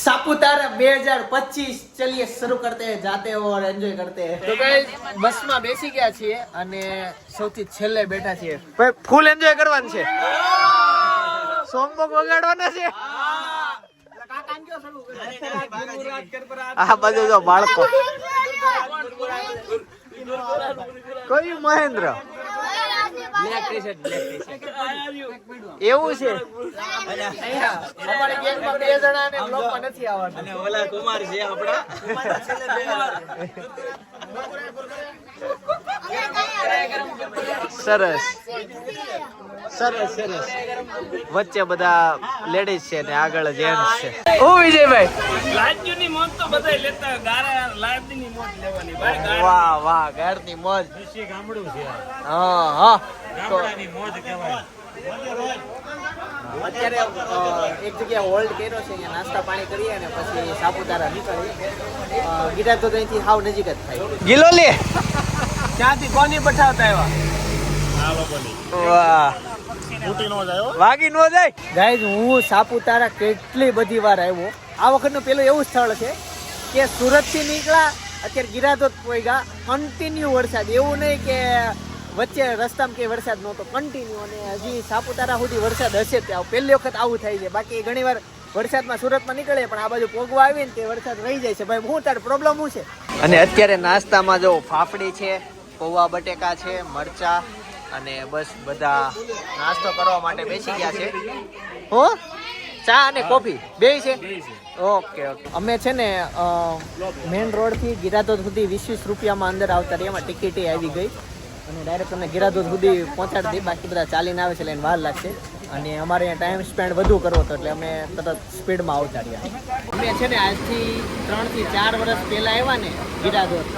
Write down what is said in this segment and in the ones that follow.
सापुतारा 2025 चलिए शुरू करते हैं जाते हैं और एंजॉय करते हैं તો ગાઈસ બસમાં બેસી ગયા છીએ અને સૌથી છેલ્લે બેઠા છીએ ભાઈ ફૂલ એન્જોય કરવાનું છે સોંગ બોંગ વગાડવાના છે આ બાજુ જો બાળકો કયું મહેન્દ્ર એવું છે? અમારી ગેંગમાં બે જણા ને બ્લોકમાં નથી આવવાનું. અને ઓલા કુમાર છે આપડા સરસ. સરસ સરસ. વચ્ચે બધા લેડીઝ છે ને આગળ જેન્ટ્સ છે. ઓ વિજયભાઈ. લાજ્યુની મોજ તો બધાય લેતા ગારા લાજની મોજ લેવાની. વાહ વાહ ગારની મોજ. દેશી ગામડું છે હા હા. અત્યારે એક જગ્યા હોલ્ડ કર્યો છે અહીંયા નાસ્તા પાણી કરીએ અને પછી સાપુતારા નીકળીએ. અ, ગીરા તો અહીંથી હાવ નજીક જ થાય. ગિલો લે ત્યાંથી કોની પઠાવતા આવ્યા? વાગી નો જાય? ગાઈઝ હું સાપુતારા કેટલી બધી વાર આવ્યો. આ વખતનું પેલું એવું સ્થળ છે કે સુરતથી નીકળ્યા અત્યારે ગિરાધોધ પોઈગા કન્ટિન્યુ વરસાદ. એવું નહીં કે વચ્ચે રસ્તામાં કે વરસાદ નહોતો કન્ટિન્યુ અને હજી સાપુતારા સુધી વરસાદ હશે ત્યાં. પહેલી વખત આવું થાય છે. બાકી ઘણીવાર વરસાદમાં સુરતમાં નીકળે પણ આ બાજુ પોગવા આવીને તે વરસાદ રહી જાય છે. ભાઈ હું તાર પ્રોબ્લેમ શું છે? અને અત્યારે નાસ્તામાં જો ફાફડી છે પૌવા બટેકા છે મરચા અને બસ બધા નાસ્તો કરવા માટે બેસી ગયા છે. હો? ચા અને કોફી? બે છે? Okay okay. અમે છે ને મેઇન રોડથી ગિરાધોધ સુધી વીસ વીસ રૂપિયામાં અંદર આવતા એમાં ટિકિટે આવી ગઈ. અને ડાયરેક્ટ તમને ગિરાધોધ સુધી પહોંચાડી દઈ બાકી બધા ચાલીને આવે છે એટલે એને વાર લાગશે. અને અમારે અહીંયા ટાઈમ સ્પેન્ડ વધુ કરવો હતો એટલે અમે તરત સ્પીડમાં આવતા અમે છે ને આજથી ત્રણથી ચાર વર્ષ પહેલા આવ્યા ને ગિરાધોધ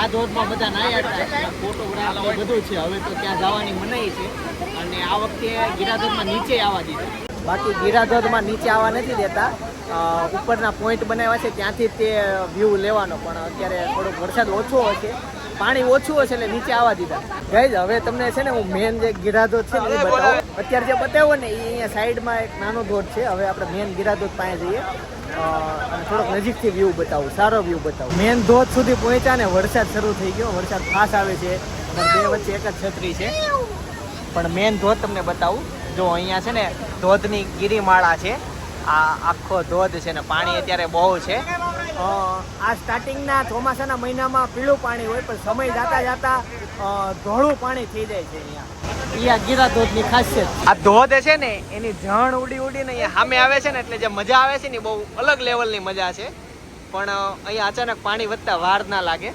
આ ધોધમાં બધા નાયા હતા. ફોટોગ્રાફ બધું છે. હવે તો ત્યાં જવાની મનાઈ છે. અને આ વખતે ગિરાધોધમાં નીચે આવવા દીધા. બાકી ગિરાધોધમાં નીચે આવવા નથી દેતા. ઉપરના પોઈન્ટ બનાવ્યા છે. ત્યાંથી તે વ્યૂ લેવાનો. પણ અત્યારે થોડોક વરસાદ ઓછો હશે. પાણી ઓછું હશે એટલે નીચે આવવા દીધા. ગાઈઝ હવે તમને છે ને હું મેન જે ગિરાધોધ છે ને એ બતાવું. અત્યારે જે બતાવ્યો ને એ અહીંયા સાઈડમાં એક નાનો ધોધ છે. હવે આપણે મેન ગિરાધોધ પાસે જઈએ. અને થોડોક નજીકથી વ્યૂ બતાવું સારો વ્યૂ બતાવું. મેન ધોધ સુધી પહોંચ્યા ને વરસાદ શરૂ થઈ ગયો. વરસાદ ખાસ આવે છે. અને બે વચ્ચે એક જ છત્રી છે. પણ મેન ધોધ તમને બતાવું. જો અહીંયા છે ને ધોધની ગિરિમાળા છે. આ આખો ધોધ છે ને પાણી અત્યારે બહુ છે. આ સ્ટાર્ટિંગના ચોમાસાના મહિનામાં પીળું પાણી હોય પણ સમય જાતા જતા ધોળું પાણી થઈ જાય છે અહીંયા. આ ગીરા ધોધની ખાસિયત આ ધોધ છે ને એની જણ ઉડી ઉડીને અહીંયા સામે આવે છે ને એટલે જે મજા આવે છે ને બહુ અલગ લેવલની મજા છે. પણ અહીંયા અચાનક પાણી વધતા વાર ના લાગે.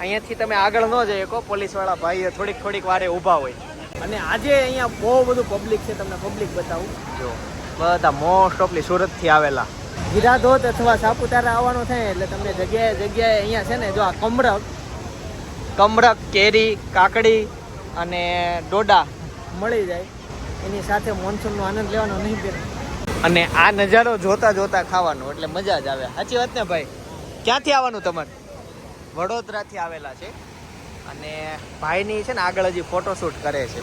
અહીંયાથી તમે આગળ ન જઈ શકો પોલીસવાળા ભાઈઓ થોડીક થોડીક વારે ઊભા હોય. અને આજે અહીંયા બહુ બધું પબ્લિક છે તમને પબ્લિક બતાવું. જો બધા મોસ્ટ ઓફલી સુરતથી આવેલા. ગિરાધોધ અથવા સાપુતારા આવવાનું થાય એટલે તમને જગ્યાએ જગ્યાએ અહીંયા છે ને જો આ કમરક કમરક કેરી, કાકડી અને ડોડા મળી જાય. એની સાથે મોનસૂનનો આનંદ લેવાનો નહીં બેન અને આ નજારો જોતા જોતા ખાવાનો, એટલે મજા જ આવે. સાચી વાત ને ભાઈ? ક્યાંથી આવવાનું તમારે? વડોદરાથી આવેલા છે. અને ભાઈની છે ને આગળ હજી ફોટોશૂટ કરે છે.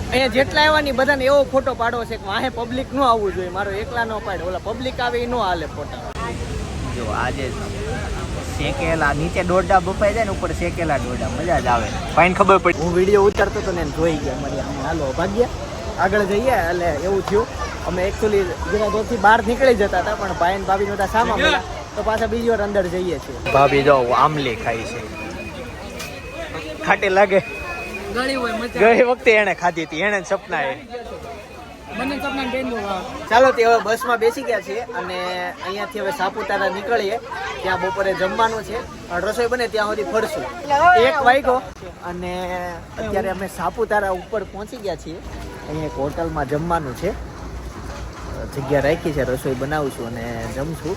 અહીંયા જેટલા આવ્યા ની બધાને એવો ફોટો પાડવો છે કે વાહે પબ્લિક નો આવવું જોઈએ. મારો એકલા નો પાડે. ઓલા પબ્લિક આવે એ નો હાલે ફોટા જો આજે શેકેલા નીચે દોડડા બપાઈ જાય ને ઉપર શેકેલા દોડા મજા જ આવે. ફાઈન ખબર પડી. હું વીડિયો ઉતારતો તો ને જોઈ ગયા. મારી આમ હાલો ભાગ્યા. આગળ જઈએ. એટલે એવું થયું. અમે એકચ્યુઅલી ગિરાધોરથી બહાર નીકળી જતા હતા પણ ભાઈ ને ભાભી બધા સામા મળ્યા. તો પાછા બીજી વાર અંદર જઈએ છીએ. ભાભી જો આમલી ખાઈ છે. ખાટી લાગે. ગઈ વખતે એને ખાધી હતી એને સપના એ મને સપના બેન ચાલો તે હવે બસમાં બેસી ગયા છીએ અને અહીંયાથી હવે સાપુતારા નીકળીએ ત્યાં બપોરે જમવાનું છે. પણ રસોઈ બને ત્યાં સુધી ફરશું. એક વાગ્યો અને અત્યારે અમે સાપુતારા ઉપર પહોંચી ગયા છીએ. અહીંયા એક હોટલમાં જમવાનું છે. જગ્યા રાખી છે રસોઈ બનાવું છું અને જમશું.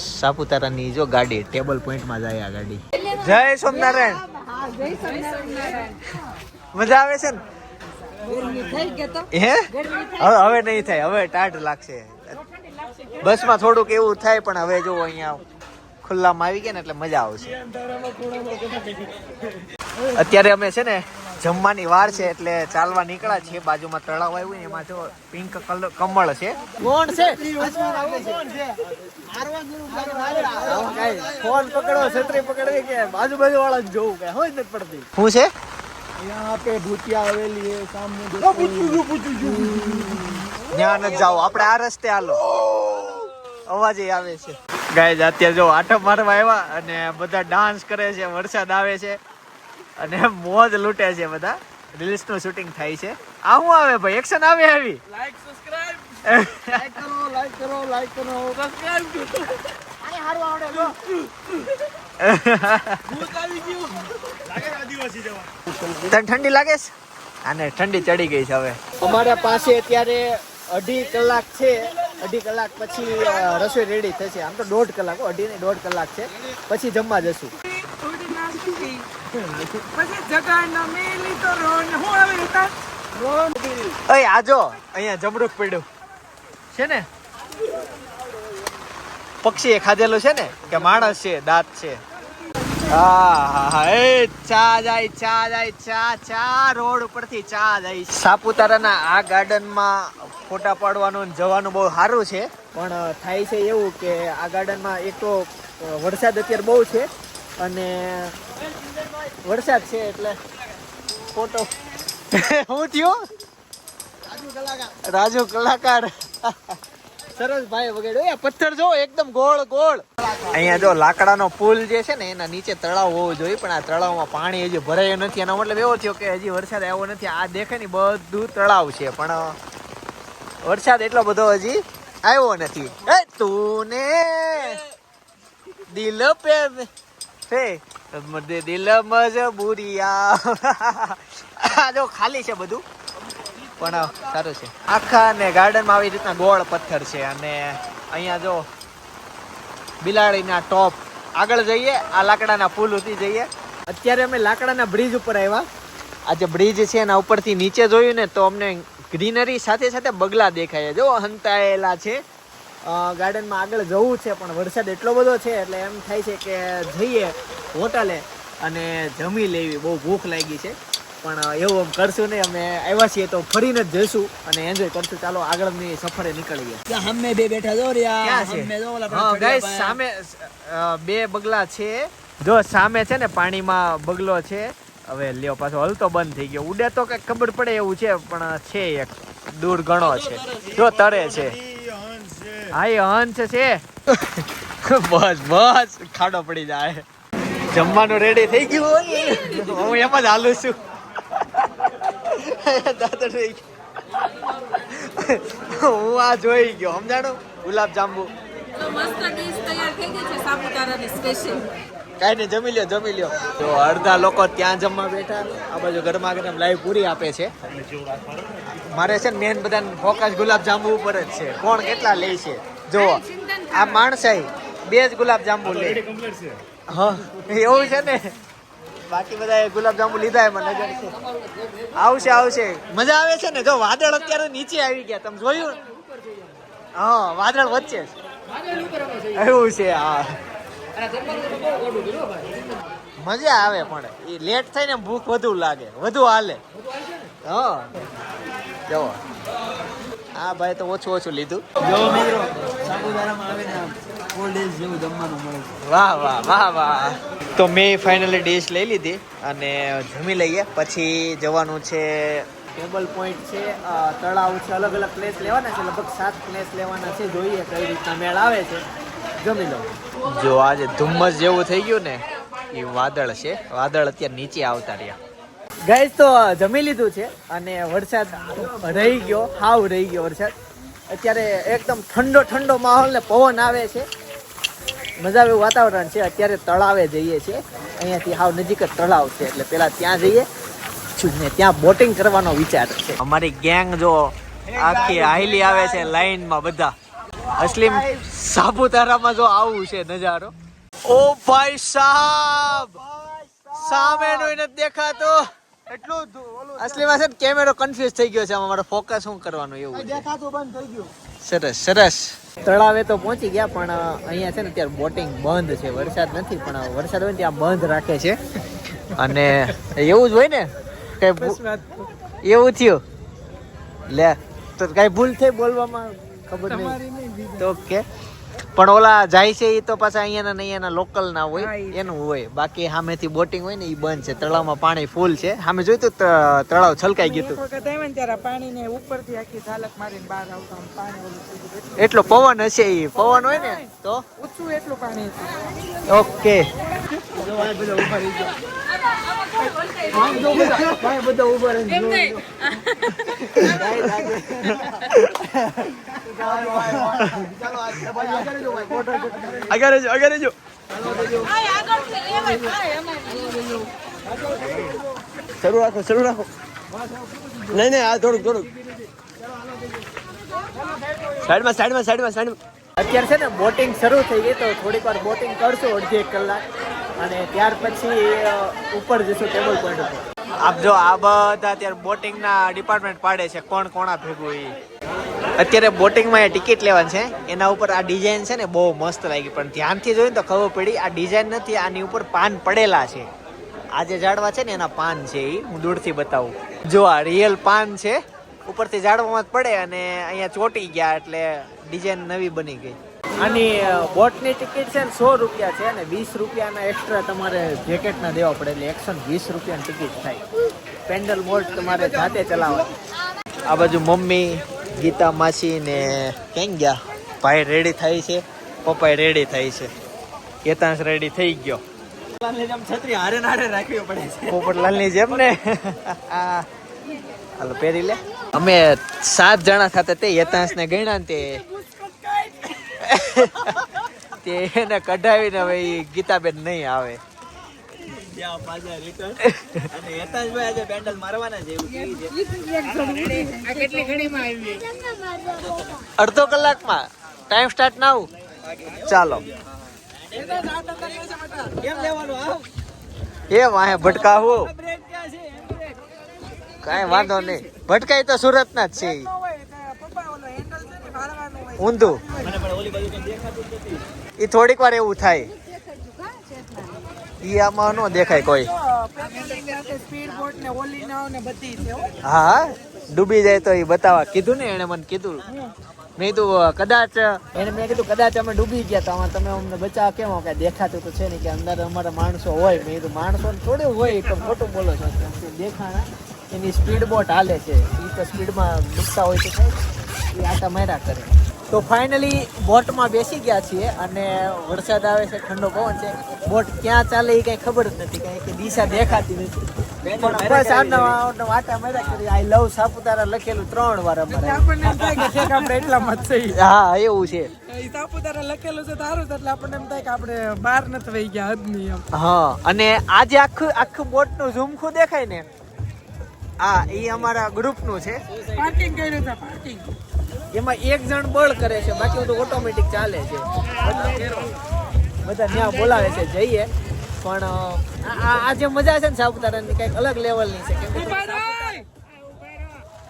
સાપુતારાની જો ગાડી ટેબલ પોઈન્ટમાં જાય આ ગાડી. જય સોમનારાયણ. મજા આવે છે ને? થઈ ગયા તો? હે? હવે હવે નહીં થાય હવે ટાઢ લાગશે. બસમાં થોડુંક એવું થાય પણ હવે જો અહીંયા ખુલ્લામાં આવી ગયા ને એટલે મજા આવશે. અત્યારે અમે છે ને જમવાની વાર છે એટલે ચાલવા નીકળ્યા છીએ. બાજુમાં તળાવ આવ્યું ને એમાં જો પિંક કલર કમળ છે. કોણ છે? ફોન પકડો છત્રી પકડવી કે બાજુ બાજુ વાળા જોવું કે હોય નથી પડતી. શું છે? यहाँ पे भूतिया हवेली है सामने ત્યાં ન જાઓ આપણે આ રસ્તે હાલો અવાજ આવે છે ગાય અત્યારે જો આટો મારવા આવ્યા અને બધા ડાન્સ કરે છે વરસાદ આવે છે અને મોજ લૂંટે છે બધા રીલ્સ નું શૂટિંગ થાય છે આ શું આવે ભાઈ એક્શન આવે આવી લાઈક સબસ્ક્રાઇબ लाइक करो लाइक करो लाइक करो તને ઠંડી લાગે છે? આને ઠંડી ચડી ગઈ છે હવે. અમારા પાસે અત્યારે અઢી કલાક છે. અઢી કલાક પછી રસોઈ રેડી થશે આમ તો દોઢ કલાક અઢી ને દોઢ કલાક છે. પછી જમવા જશું. અય આજો અહીંયા જમરૂક પડ્યું. છે ને? પક્ષી એ ખાધેલું છે ને, કે માણસ છે, દાંત છે. સાપુતારાના આ ગાર્ડનમાં ફોટા પાડવાનું જવાનું બહુ સારું છે, પણ થાય છે એવું કે આ ગાર્ડનમાં એક તો વરસાદ અત્યારે બહુ છે, અને વરસાદ છે એટલે ફોટો. હું થયો? રાજુ કલાકાર. ભાઈ વગેરે એ પથ્થર જો, એકદમ ગોળ ગોળ. અહીંયા જો લાકડાનો પુલ જે છે ને, એના નીચે તળાવ હોવો જોઈએ, પણ આ તળાવમાં પાણી હજી ભરાયું નથી. એનો મતલબ એવો થયો કે હજી વરસાદ આવ્યો નથી. આ દેખે ને, બધું તળાવ છે, પણ વરસાદ એટલો બધો હજી આવ્યો નથી. એ તું ને દિલ પે મદે દિલ મજબૂરિયા આ જો ખાલી છે બધું. પણ સારું છે. આખા ને ગાર્ડનમાં આવી રીતના ગોળ પથ્થર છે અને અહીંયા જો બિલાડીના ટોપ આગળ જઈએ, આ લાકડાના પુલ ઉતી જઈએ. અત્યારે અમે લાકડાના બ્રિજ ઉપર આવ્યા. આ જે બ્રિજ છે એના ઉપરથી નીચે જોયું ને તો અમને ગ્રીનરી સાથે સાથે બગલા દેખાય. જો હંતાયેલા છે. ગાર્ડનમાં આગળ જવું છે, પણ વરસાદ એટલો બધો છે, એટલે એમ થાય છે કે જઈએ હોટલે અને જમી લેવી. બહુ ભૂખ લાગી છે. પણ એવું આમ કરશું ને અમે આવ્યા છીએ તો ફરીને જ જઈશું અને એન્જોય કરશું. ચાલો આગળની સફરે નીકળી ગયા અમે બે બેઠા જો રહ્યા સામે બે બગલા છે. જો સામે છે ને પાણીમાં બગલો છે. હવે લ્યો પાછો હલતો બંધ થઈ ગયો. ઉડે તો કઈ ખબર પડે એવું છે પણ છે એક. દૂર ઘણો છે. જો તરે છે. હા એ હંસ છે. બસ બસ. ખાડો પડી જાય. જમવાનું રેડી થઈ ગયું હું એમ જ હાલું છું. દાદા રહી ગયો. હું આ જોઈ ગયો સમજાણો? ગુલાબ જાંબુ. તો મસ્ત ડીશ તૈયાર થઈ ગઈ છે સાપુતારાની સ્પેશિયલ કાંઈ નહીં જમી લ્યો જમી લ્યો. તો અડધા લોકો ત્યાં જમવા બેઠા આ બાજુ ઘરમાં ગરમ લાઈવ પૂરી આપે છે. મારે છે ને મેન બધાને ફોકસ ગુલાબ જાંબુ ઉપર જ છે. કોણ કેટલા લે છે? જો આ માણસાઈ બે જ ગુલાબ જાંબુ લે. હા એવું છે ને? બાકી બધા ગુલાબજાંબુ લીધા એમાં નજર છે. આવશે આવશે. મજા આવે છે ને? જો વાદળ અત્યારે નીચે આવી ગયા. તમે જોયું? હા વાદળ વચ્ચે એવું છે હા. મજા આવે પણ. એ લેટ થાય ને ભૂખ વધુ લાગે. વધુ હાલે. હા. જવો હા ભાઈ તો ઓછું ઓછું લીધું. જો મિત્રો સાપુતારામાં આવીને ફોર ડેઝ જેવું જમવાનું મળે છે. વાહ વાહ વાહ વાહ. તો મેં ફાઇનલી ડીશ લઈ લીધી અને જમી લઈએ. પછી જવાનું છે ટેબલ પોઈન્ટ છે તળાવ છે અલગ અલગ પ્લેસ લેવાના છે લગભગ સાત પ્લેસ લેવાના છે. જોઈએ કઈ રીતના મેળ આવે છે. જમી લો જો આજે ધુમ્મસ જેવું થઈ ગયું ને એ વાદળ છે. વાદળ અત્યારે નીચે આવતા રહ્યા. ગાઈસ તો જમી લીધું છે અને વરસાદ રહી ગયો હાવ રહી ગયો વરસાદ. અત્યારે એકદમ ઠંડો ઠંડો માહોલ ને પવન આવે છે. મજા આવે એવું વાતાવરણ છે. અત્યારે તળાવે જઈએ છીએ. અહીંયાથી હાવ નજીક જ તળાવ છે એટલે પેલા ત્યાં જઈએ. ને ત્યાં બોટિંગ કરવાનો વિચાર છે. અમારી ગેંગ જો આખી હાઈલી આવે છે લાઈનમાં બધા. અસલીમ સાપુતારામાં જો આવું છે નજારો. ઓ ભાઈ સાહેબ! સામેનું નથી દેખાતો. એટલું અસલીમાં છે કેમેરો કન્ફ્યુઝ થઈ ગયો છે. અમારો ફોકસ શું કરવાનું એવું દેખાતું બંધ થઈ ગયું. સરસ સરસ. તળાવે તો પહોંચી ગયા પણ અહીંયા છે ને અત્યારે બોટિંગ બંધ છે. વરસાદ નથી પણ વરસાદ હોય ને ત્યાં બંધ રાખે છે. અને એવું જ હોય ને કઈ એવું થયું. લે તો કઈ ભૂલ થઈ બોલવામાં? ખબર નહીં. નહીં તો કે પણ ઓલા જાય છે એ તો પાછા અહીંયાના અહીંયાના લોકલ ના હોય એનું હોય. બાકી સામેથી બોટિંગ હોય ને એ બંધ છે. તળાવમાં પાણી ફૂલ છે. સામે જોયું તું તળાવ છલકાઈ ગયું હતું ત્યારે પાણીને ઉપરથી આખી ઝાલક મારીને બહાર આવતા પાણી. એટલું. પવન હશે એ પવન હોય ને તો? ઊંચું એટલું પાણી ઓકે. એમ નહીં આગળ જો આગળ જો. આય આગળથી લેવાય આય અમારે શરૂ રાખો શરૂ રાખો. નહીં નહીં આ થોડુંક થોડુંક. સાઈડમાં સાઈડમાં સાઈડમાં સાઈડમાં. અત્યારે છે ને બોટિંગ શરૂ થઈ ગઈ તો થોડીક વાર બોટિંગ કરશું અડધી એક કલાક. અને ત્યાર પછી ઉપર જશું ટેબલ પોઈન્ટ ઉપર. આપ જો આ બધા અત્યારે બોટિંગના ડિપાર્ટમેન્ટ પાડે છે કોણ કોણા ભેગું એ અત્યારે બોટિંગમાં એ ટિકિટ લેવાની છે. એના ઉપર આ ડિઝાઇન છે ને બહુ મસ્ત લાગી. પણ ધ્યાનથી જોઈને તો ખબર પડી આ ડિઝાઇન નથી આની ઉપર પાન પડેલા છે. આ જે ઝાડવા છે ને એના પાન છે એ હું દૂરથી બતાવું. જો આ રિયલ પાન છે ઉપરથી ઝાડવામાં જ પડે અને અહીંયા ચોટી ગયા એટલે ડિઝાઇન નવી બની ગઈ. આની બોટની ટિકિટ છે ને સો રૂપિયા છે અને વીસ રૂપિયાના એક્સ્ટ્રા તમારે જેકેટના દેવા પડે એટલે એકસો વીસ રૂપિયાની ટિકિટ થાય. પેન્ડલ બોટ તમારે જાતે ચલાવવા આ બાજુ મમ્મી ગીતા માસી ને ક્યાં ગયા? ભાઈ રેડી થાય છે પપ્પાએ રેડી થાય છે. કેતાંશ રેડી થઈ ગયો. છત્રી હારે ને રાખવી પડે છે. પોપટલાલની જેમ ને. હાલો પહેરી લે. અમે સાત જણા સાથે તે યતાંશ ને ગણ્યા તે. તે એને કઢાવીને હવે ગીતાબેન નહીં આવે. ત્યાં પાછા રિટર્ન અને હેતાશભાઈ આજે પેન્ડલ મારવાના છે એવું કેવી છે. અડધો કલાકમાં. ટાઈમ સ્ટાર્ટ ના ચાલો. કેમ લેવાનું આવ એ વાહે ભટકાવો. કાંઈ વાંધો નહીં. ભટકાઈ તો સુરતના જ છે. ઊંધું. એ થોડીક વાર એવું થાય. ઈ આમાં ન દેખાય કોઈ. હો. ડૂબી જાય તો એ બતાવવા. કીધું ને એને મને, કીધું. મેં કીધું કદાચ એને મેં કીધું, કદાચ અમે ડૂબી ગયા તો આમાં તમે અમને બચાવ. કેમ કે દેખાતું તો છે ને કે અંદર અમારા માણસો હોય. મેં કીધું માણસો થોડું હોય તો ખોટું બોલો છો. દેખાણા, એની સ્પીડ બોટ હાલે છે. એ તો સ્પીડમાં ડૂબતા હોય તો એ આટા માર્યા કરે. તો ફાઇનલી બોટમાં બેસી ગયા છીએ અને વરસાદ આવે છે ઠંડો પવન છે. બોટ ક્યાં ચાલે એ કઈ ખબર જ નથી કઈ કે દિશા દેખાતી નથી. પણ બસ આનો વાટા કરી આઈ લવ સાપુતારા લખેલું ત્રણ વાર અમારે. આપણને એમ થાય કે આપણે એટલામાં જ છીએ હા એવું છે. સાપુતારા લખેલું છે તારું એટલે આપણને એમ થાય કે આપણે બહાર નથી વહી ગયા એમ. હા અને આજે આખું આખું બોટનું ઝુમખું દેખાય ને? આ એ અમારા ગ્રુપનું છે. પાર્કિંગ કર્યું છે પાર્કિંગ એમાં એક જણ બળ કરે છે બાકી બધું ઓટોમેટિક ચાલે છે. બધા ત્યાં બોલાવે છે જઈએ. પણ આ- જે મજા છે ને સાપુતારાની કંઈક અલગ લેવલની છે. કેમ કે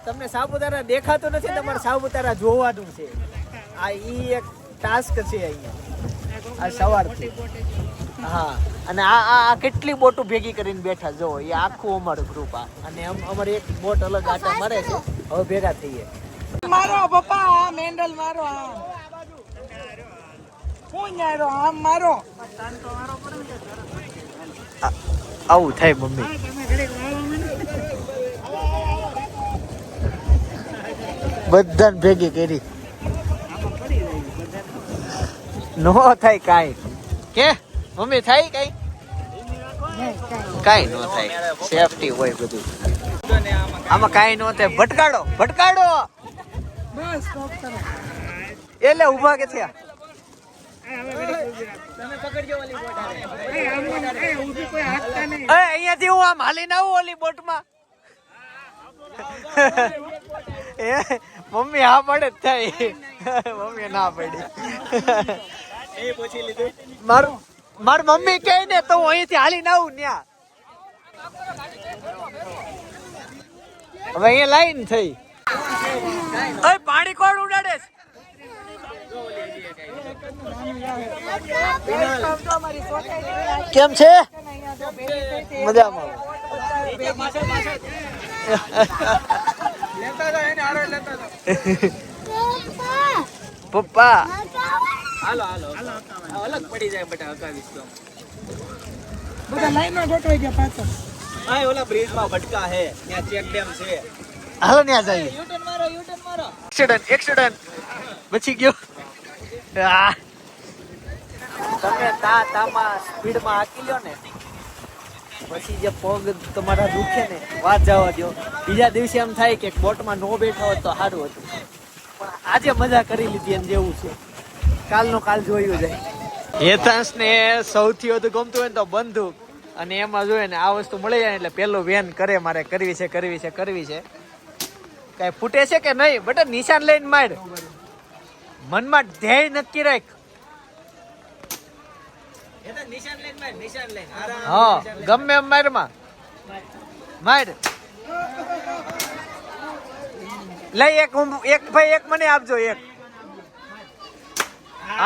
તમને સાપુતારા દેખાતું નથી તમારે સાપુતારા જોવાનું છે. આ ઈ એક ટાસ્ક છે અહીંયા આ સવારથી. હા અને આ આ આ કેટલી બોટો ભેગી કરીને બેઠા જો એ આખું અમારું ગ્રુપ આ. અને અમારી એક બોટ અલગ આટા મરે છે હવે ભેગા થઈએ. મારો પપ્પા, આ મેન્ડલ મારો, આ- આવું થાય મમ્મી. બધાને ભેગી કરી. નો થાય કાંઈ. કે? મમ્મી, થાય કાંઈ? કાંઈ નો થાય. સેફટી હોય બધું. આમાં કાંઈ નો થાય. ભટકાડો ભટકાડો! એટલે ઊભા કે થયા અહીંયાથી હું આમ હાલીને આવું ઓલી બોટમાં? એ મમ્મી હા પડે જ થાય. મમ્મી ના પડી. એ મારું મારી મમ્મી કહે ને તો હું અહીંથી હાલી ના આવું ત્યાં હવે અહીંયા લાઈન થઈ. ઓય પાણી કોણ ઉડાડે છે? કેમ છે? મજામાં. પપ્પા. હાલો હાલો અલગ પડી જાય બેટા હકાવીશ તો બધા લાઈનમાં ગોઠવાઈ ગયા પાછળ હા ઓલા બ્રિજમાં ભટકા હે. ત્યાં ચેક ડેમ છે. હાલો જઈએ. મારો યુટર્ન મારો. એક્સિડન્ટ એક્સિડન્ટ બચી ગયો. આ. તમે તા તામાં સ્પીડમાં હાકી લ્યો ને પછી જે પગ તમારા દુખે ને વાત જવા દો બીજા દિવસે એમ થાય કે બોટમાં નો બેઠા હોત તો સારું હતું. પણ આજે મજા કરી લીધી એમ જેવું છે. કાલનો કાલ જોયું જાય. હેતાંશ ને સૌથી વધુ ગમતું હોય ને તો બંદૂક અને એમાં જોઈએ ને આ વસ્તુ મળી જાય એટલે પેલું વેન કરે મારે કરવી છે કરવી છે કરવી છે. કઈ ફૂટે છે કે નહીં? બટ નિશાન લઈને માર. મનમાં ધ્યેય નક્કી રાખ. માર હા ગમે એમ મારમાં. માર. લઈ એક હું એક ભાઈ એક મને આપજો એક.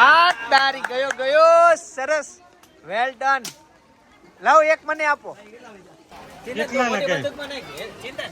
આ તારી ગયો ગયો સરસ. વેલ ડન લાવ એક મને આપો. ચિંતન.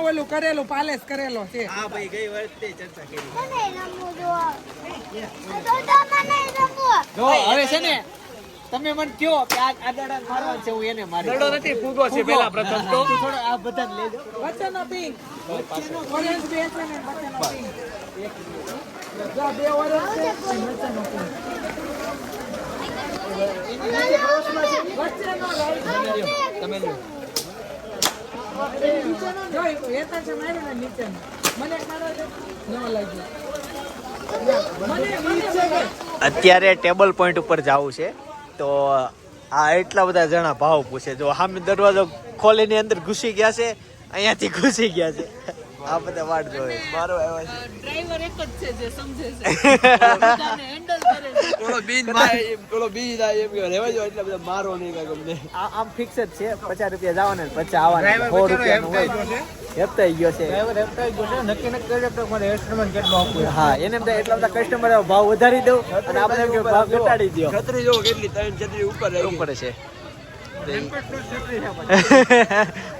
ઓલું કરેલું પાલેસ કરેલો છે હા ભાઈ. ગઈ વર્ષે ચર્ચા હવે છે ને તમે મને કહો કે આ આ દડા મારવા છે હું એને મારી દડો નથી ફૂગો છે પેલા પ્રથમ તો. થોડો આ બધા લેજો વચ્ચેનો પિંક ઓરેન્જ બે છે ને વચ્ચેનો પિંક જો બે ઓરેન્જ છે વચ્ચેનો પિંક વચ્ચેનો. તમે એક મને અત્યારે ટેબલ પોઈન્ટ ઉપર જવું છે. તો આ એટલા બધા જણા ભાવ પૂછે. જો સામે દરવાજો ખોલીની અંદર ઘૂસી ગયા છે, અહીંયાથી ઘૂસી ગયા છે. આ બધા વાટ જોવે. મારો આવ્યો છે. ડ્રાઈવર એક જ છે જે સમજે છે. બધાને હેન્ડલ કરે છે. ઓલો બીજ મારે ઓલો બીજ થાય એમ કે રહેવા જો એટલે બધા મારો નહીં કાંઈ ગમને આમ ફિક્સ જ છે. પચાસ રૂપિયા જવાના ને પચાસ આવવાના સો રૂપિયાનું હોય. હેપતાઈ ગયો છે. નક્કી નક્કી કરી તો મારે એસ્ટ્રોમેન્ટ કેટલો આપવું હા એને એટલા બધા કસ્ટમર ભાવ વધારી દઉં અને આ બધા ભાવ ઘટાડી દો છત્રી જો કેટલી ત્રણ છત્રી ઉપર. ઉપર છે.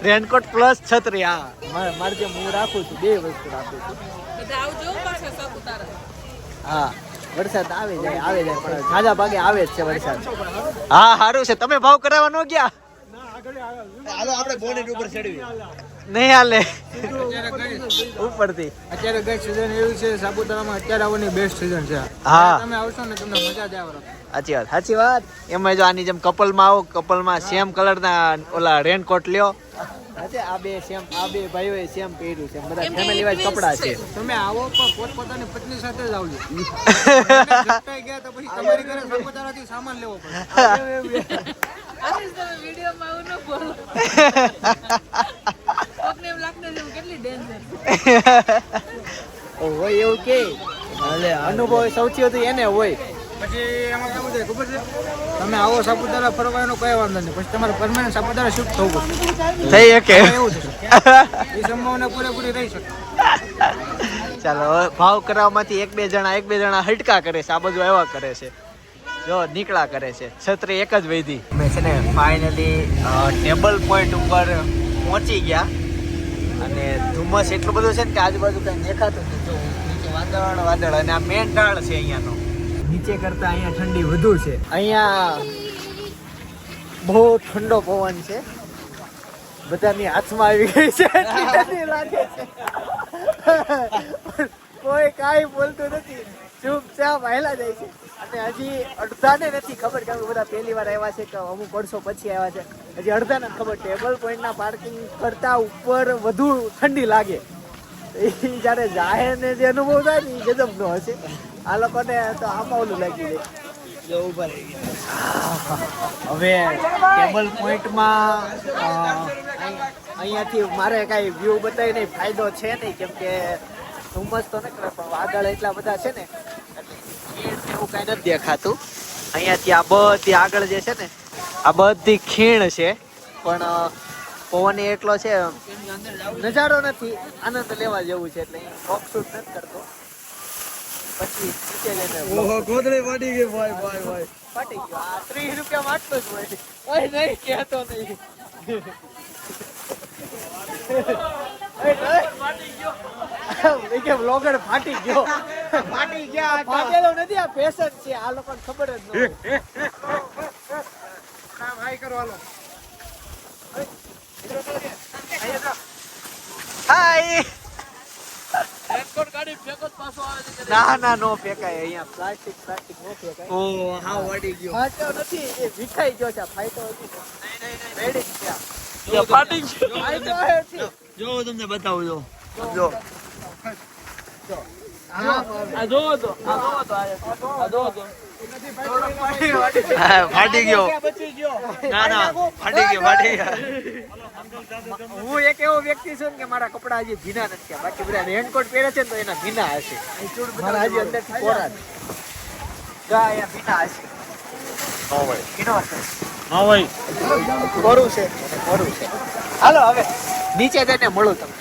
રેનકોટ પ્લસ છત્રી હા. મારે જે હું રાખું છું બે વસ્તુ રાખું છું. બધા આવજો પાછા સાપુતારા. હા. વરસાદ આવે જાય આવે જાય પણ સાજા ભાગે આવે જ છે વરસાદ. હા સારું છે. તમે ભાવ કરાવવા ન ગયા? હાલો આપણે બોનેટ ઉપર ચડવી નહીં હાલે. ઉપરથી. અત્યારે ગઈ સીઝન એવી છે સાપુતારામાં અત્યારે આવવાની બેસ્ટ સીઝન છે. હા. તમે આવશો ને તમને મજા જ આવે સાચી વાત સાચી વાત. એમાં જો આની જેમ કપલમાં આવો કપલમાં સેમ કલરના ઓલા રેનકોટ લ્યો. આ બે સેમ આ બે ભાઈઓએ સેમ પહેર્યું છે. બધા ફેમિલી વાઇઝ કપડા છે. છે. તમે આવો પણ પોતપોતાની પત્ની સાથે જ આવજો. ગયા તો પછી તમારી ઘરે સાપુતારાથી સામાન લેવો પડે. વિડીયોમાં આવું ન બોલો કોકને એમ લાગતું છે હું કેટલી ડેન્જર હોય એવું કે? અનુભવ સૌથી વધુ એને હોય. પછી એમાં કેવું થાય ખબર છે? તમે આવો સાપુતારા ફરવાનો કઈ વાંધો નહીં. પછી તમારે પરમાનન્ટ સાપુતારા શિફ્ટ થવું થઈ શકે. એવું છે એ સંભાવના પૂરેપૂરી રહી શકે. ચાલો ભાવ કરાવવામાંથી એક બે જણા એક બે જણા હટકા કરે છે. આ બધું એવા કરે છે. જો નીકળા કરે છે. છત્રી એક જ વૈધી છે ને ફાઇનલી ટેબલ પોઈન્ટ ઉપર પહોંચી ગયા. અને ધુમ્મસ એટલું બધું છે ને કે આજુબાજુ કઈ દેખાતું નથી. જો નીચે વાદળ વાદળ અને આ મેન ટાળ છે અહીંયાનો. નીચે કરતા અહીંયા ઠંડી વધુ છે. અહીંયા બહુ ઠંડો પવન છે. બધાની હાથમાં આવી ગઈ છે. લાગે છે. કોઈ કાંઈ બોલતું નથી. ચૂપચાપ હાલ્યા જાય છે. અને હજી અડધાને નથી ખબર કે બધા પહેલી વાર આવ્યા છે કે અમુક વર્ષો પછી આવ્યા છે. હજી અડધાને ખબર. ટેબલ પોઈન્ટના પાર્કિંગ કરતા ઉપર વધુ ઠંડી લાગે. એ જ્યારે જાહેરને જે અનુભવ થાય ને એ ગજબનો હશે. આ લોકોને તો આમાં ઓલું લાગી જાય હવે ટેબલ પોઈન્ટમાં અહીંયાથી મારે કાંઈ વ્યૂ બતાવી નહીં ફાયદો છે નહીં કેમ કે ધુમ્મસ તો નહીં પણ વાદળ એટલા બધા છે ને કાંઈ નથી દેખાતું. અહીંયાથી આ બધી આગળ જે છે ને આ બધી ખીણ છે. પણ પવન એટલો છે નજારો નથી આનંદ લેવા જેવું છે એટલે ફોક શૂટ નથી કરતો. પછી નીચે જઈને ઓહો ગોદડી વાડી ગઈ ભાઈ ભાઈ ભાઈ. ફાટી ગયો. આ ત્રીસ રૂપિયા માટલો જ હોય ઓય નહીં કહેતો નહીં. એ કે બ્લોગર ફાટી ગયો ફાટી ગયા ફાટેલો નથી આ ફેશન છે આ લોકોને ખબર જ ન હોય હાય ના ના નો ફેંકાય અહીંયા પ્લાસ્ટિક પ્લાસ્ટિક નો ફેંકાય ઓ હા વાડી ગયો ફાટ્યો નથી એ વિખાઈ ગયો છે ફાઈટો હતી રેડી છે. ફાટી ગયો જો હું તમને બતાવું જો જો આ જોવો તો આ જોવો તો આ જોવો તો ફાટી ગયો. ના ના ફાટી ગયો ફાટી ગયો. હું એક એવો વ્યક્તિ છું કે મારા કપડા હજી ભીના નથી બાકી બધા રેનકોટ પહેરે છે ને તો એના ભીના હશે. મારા હજી કોરા અહીંયા ભીના હશે. ભીનો હશે. હા ભાઈ. કોરું છે? અને કોરું છે. હાલો હવે નીચે જઈને મળું તમને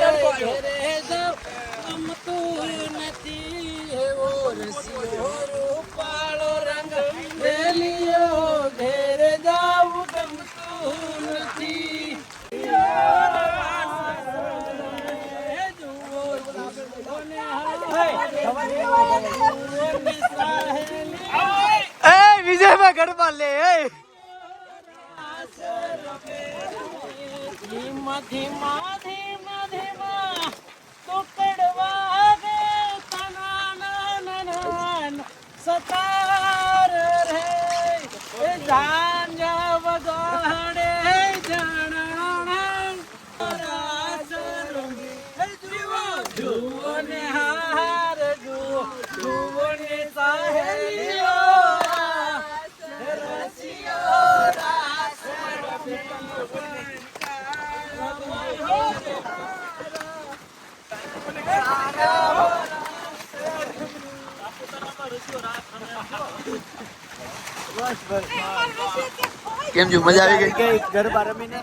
એ વિજયભાઈ ગરબા લે એ. ધીમા ધીમા ધીમા સતાર રે. ઝાંઝા વગાડે જણાણા. રાસરો એ જુઓ જુઓ ને હાર, જુઓ જુઓ ને સાહેલીઓ રસિયો, રાસ. કેમ જો મજા આવી ગઈ? ગરબા રમીને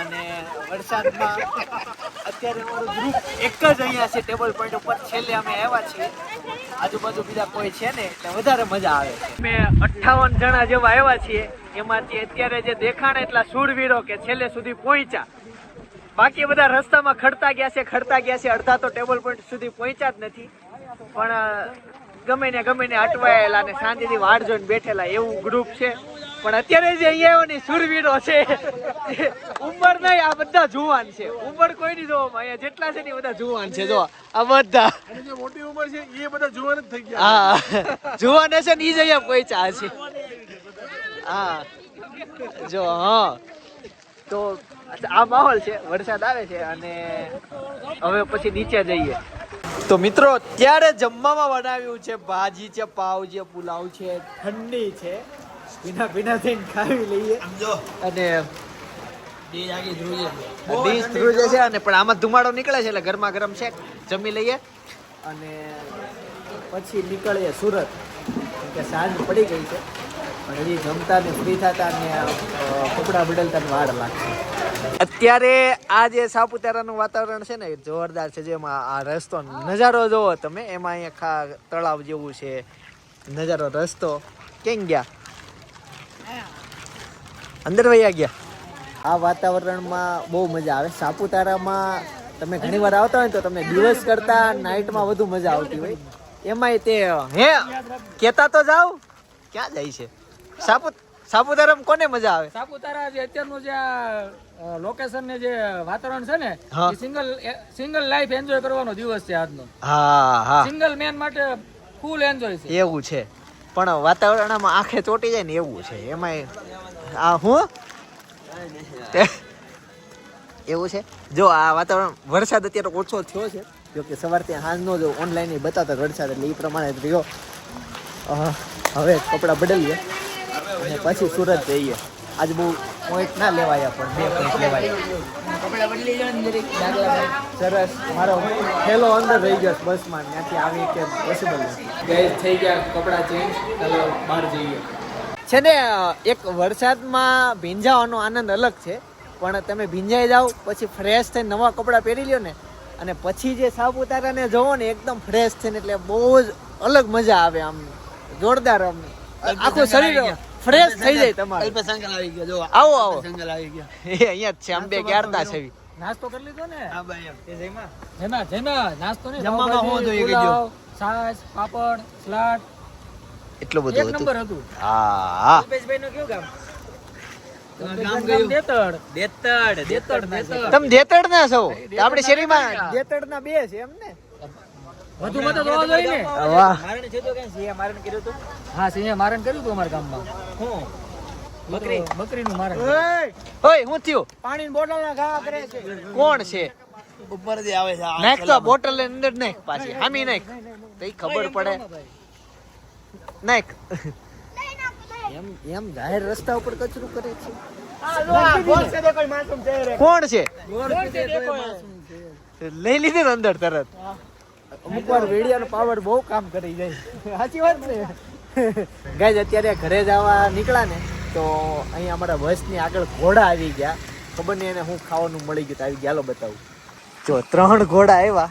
અને વરસાદમાં અત્યારે અમારું ગ્રુપ એક જ અહીંયા છે ટેબલ પોઈન્ટ ઉપર. છેલ્લે અમે આવ્યા છીએ. આજુબાજુ બીજા કોઈ છે ને એટલે વધારે મજા આવે છે. અમે અઠ્ઠાવન જણા જેવા આવ્યા છીએ. એમાંથી અત્યારે જે દેખાણ એટલા સૂરવીરો કે છેલ્લે સુધી પહોંચ્યા. બાકી બધા રસ્તામાં ખડતા ગયા છે, ખડતા ગયા છે. અડધા તો ટેબલ પોઈન્ટ સુધી પહોંચ્યા જ નથી. પણ ગમે ને ગમે ને અટવાયેલા ને શાંતિથી વાડ જોઈને બેઠેલા એવું ગ્રુપ છે. પણ અત્યારે જે અહીંયા સુરવીરો છે. ઉંમર નહીં આ બધા જુવાન છે. ઉંમર કોઈ નહીં જોવામાં અહીંયા જેટલા છે ને બધા જુવાન છે જો. આ બધા. જે મોટી ઉંમર છે એ બધા જુવાન જ થઈ ગયા. હા. જુવાન હશે ને એ જ અહીંયા પહોંચ્યા છે. હા. જો હા. તો આ માહોલ છે વરસાદ આવે છે અને હવે પછી નીચે જઈએ. તો મિત્રો અત્યારે જમવામાં બનાવ્યું છે ભાજી છે પાવ છે પુલાવ છે ઠંડી છે. ભીના ભીના થઈને ખાવી લઈએ. અને ડી આગી ધ્રુજે ડીશ ધ્રુજે છે. અને પણ આમાં ધુમાડો નીકળે છે એટલે ગરમા ગરમ છે જમી લઈએ. અને પછી નીકળીએ સુરત. કે સાંજ પડી ગઈ છે. પણ હજી જમતા ને ફ્રી થતા ને કપડાં બદલતા ને વાર લાગશે. અત્યારે આ જે સાપુતારાનું વાતાવરણ છે ને જોરદાર છે. જેમાં આ રસ્તો, નજારો જોવો તમે, એમાં અહીંયા તળાવ જેવું છે. નજારો, રસ્તો. કેમ ગયા? અંદર વયા ગયા? આ વાતાવરણમાં બહુ મજા આવે. સાપુતારામાં તમે ઘણી વાર આવતા હોય તો તમને દિવસ કરતા નાઇટમાં વધુ મજા આવતી હોય. એમાંય તે, હે? કેતા તો જાઓ. ક્યાં જાય છે? સાપુ સાપુતારામાં કોને મજા આવે? સાપુતારા જે અત્યારનું જે લોકેશન ને જે વાતાવરણ છે ને સિંગલ સિંગલ લાઈફ એન્જોય કરવાનો દિવસ છે આજનો. હા હા. સિંગલ મેન માટે ફૂલ એન્જોય છે. એવું છે. પણ વાતાવરણમાં આંખે ચોટી જાય ને એવું છે. એમાંય આ હું? એવું છે? જો આ વાતાવરણ વરસાદ અત્યારે ઓછો થયો છે. જો કે સવારથી સાંજનો જો ઓનલાઈન બતાવતા વરસાદ એટલે એ પ્રમાણે રહ્યો. હવે કપડાં બદલીએ. અને પછી સુરત જઈએ. આજ બહુ પોઈન્ટ ના લેવાયા પણ બે પોઈન્ટ લેવાયા. સરસ. મારો થેલો અંદર રહી ગયો બસમાં. ત્યાંથી આવી કે પોસિબલ નથી. ગઈ થઈ ગયા કપડા ચેન્જ ચાલો બહાર જઈએ. છે ને એક વરસાદમાં ભીંજાવાનો આનંદ અલગ છે. પણ તમે ભીંજાઈ જાઓ પછી ફ્રેશ થઈને નવા કપડાં પહેરી લ્યો ને. અને પછી જે સાપુતારાને જવો ને એકદમ ફ્રેશ થઈને એટલે બહુ જ અલગ મજા આવે આમ. જોરદાર આમ. આખું શરીર ફ્રેશ થઈ જાય. તમારું. સંકલ આવી ગયો જો આવો આવો. સંગલ આવી ગયો. એ અહીંયા જ છે અંબે ક્યારતા છે. નાસ્તો કરી લીધો ને? હા ભાઈ એમ. એ જઈમાં જેમાં જેમાં. નાસ્તો ને જમવામાં શું હતું એ કહેજો. છાશ પાપડ સલાડ. એટલું બધો બધું એક નંબર હતું. હા હા. રૂપેશભાઈ નું કયું ગામ? ગામ ગયું દેતડ દેતડ દેતડ દેતડ તમે દેતડ ના છો આપડે શેરીમાં દેતડ ના બે છે એમ ને? વધુ મત જોવા જોઈએ ને. વાહ. મારણ છે તો કે સિંહે મારણ કર્યું તો હા સિંહે મારણ કર્યું તો અમારા ગામમાં. હું? બકરી. બકરીનું મારણ ઓય! હું થયું? પાણીની બોટલ ના ઘા કરે છે. કોણ છે? ઉપર જે આવે છે નાખ તો બોટલ અંદર નાખ પાછી. હામી નાખ. તો ઈ ખબર પડે. નાખ. એમ એમ જાહેર રસ્તા ઉપર કચરું કરે છે. કોણ છે? લઈ લીધી અંદર તરત. અમુક વાર વેડિયાનો પાવર બહુ કામ કરી જાય. સાચી વાત ને ગાય અત્યારે ઘરે જવા નીકળ્યા ને તો અહીંયા અમારા બસની આગળ ઘોડા આવી ગયા. ખબર નહીં એને હું ખાવાનું મળી ગયું તો આવી ગયા. બતાવું. જો ત્રણ ઘોડા આવ્યા.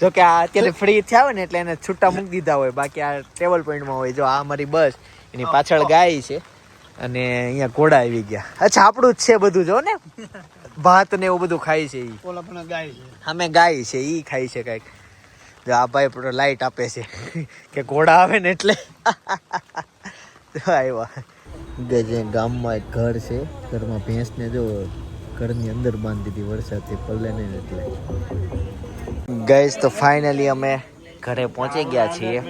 જો કે આ અત્યારે ફ્રી થયા હોય ને એટલે એને છૂટા મૂકી દીધા હોય. બાકી આ ટેબલ પોઈન્ટમાં હોય. જો આ અમારી બસ. એની પાછળ ગાય છે. અને અહીંયા ઘોડા આવી ગયા. અચ્છા આપણું જ છે બધું જો ને? ભાત ને એવું બધું ખાય છે ઈ. ઓલા પણ ગાય છે. અમે ગાય છે ઈ ખાય છે કંઈક. જો આ ભાઈ લાઈટ આપે છે. કે ઘોડા આવે ને એટલે. આવ્યા જે જે ગામમાં એક ઘર છે ઘરમાં ભેંસને જો ઘરની અંદર બાંધી દીધી વરસાદથી પલ્લે નહીં એટલે. ગઈસ તો ફાઇનલી અમે ઘરે પહોંચી ગયા છીએ.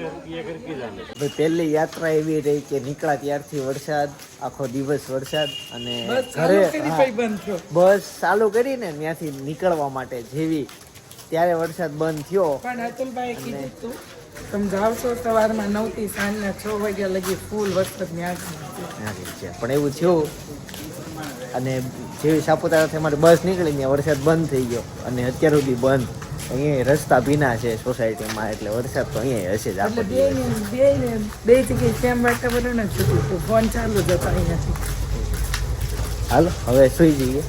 ભાઈ પહેલી યાત્રા એવી રહી કે નીકળ્યા ત્યારથી વરસાદ આખો દિવસ વરસાદ અને ઘરે બસ ચાલુ કરીને ત્યાંથી નીકળવા માટે જેવી ત્યારે વરસાદ બંધ થયો. પણ અતુલભાઈ કીધું તું તમે જાવશો સવારમાં નવથી સાંજના છ વાગ્યા લગી ફૂલ વરસાદ છે. પણ એવું થયું અને જેવી સાપુતારાથી અમારી બસ નીકળી ત્યાં વરસાદ બંધ થઈ ગયો. અને અત્યાર સુધી બંધ. અહીંયા રસ્તા ભીના છે સોસાયટીમાં એટલે વરસાદ તો અહીંયા હશે જ આપણે બે જગ્યાએ સેમ વાતાવરણ જ હતું. ફોન ચાલુ જ હતો અહીંયાથી. હાલો હવે સુઈ જઈએ.